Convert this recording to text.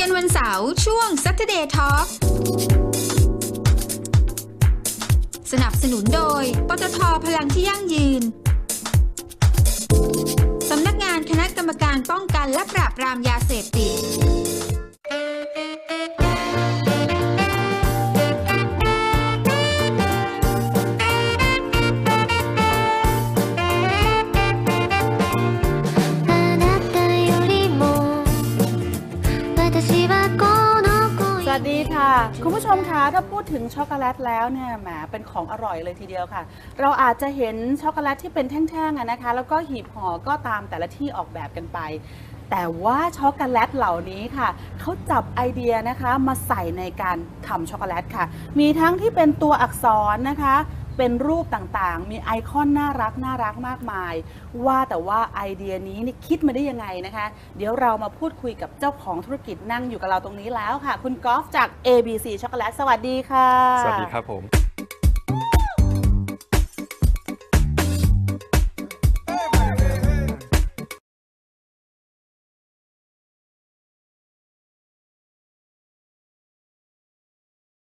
กันวันเสาร์ช่วง Saturday Talk สนับสนุนโดย ปตทพลังที่ยั่งยืน สำนักงานคณะกรรมการป้องกันและปราบปรามยาเสพติด วัสดีค่ะ คุณผู้ชมคะถ้าพูดถึงช็อกโกแลตแล้วเนี่ยแหมเป็นของอร่อยเลยทีเดียวค่ะ เราอาจจะเห็นช็อกโกแลตที่เป็นแท่งๆอะนะคะ แล้วก็หีบห่อก็ตามแต่ละที่ออกแบบกันไป แต่ว่าช็อกโกแลตเหล่านี้ค่ะเขาจับไอเดียนะคะมาใส่ในการทำช็อกโกแลตค่ะ มีทั้งที่เป็นตัวอักษรนะคะ เป็นรูปต่างๆ มีไอคอนน่ารักน่ารักมากมาย ว่าแต่ว่าไอเดียนี้นี่คิดมาได้ยังไงนะคะ เดี๋ยวเรามาพูดคุยกับเจ้าของธุรกิจนั่งอยู่กับเราตรงนี้แล้วค่ะ คุณกอล์ฟจาก ABC ช็อกโกแลตสวัสดีค่ะ สวัสดีครับผม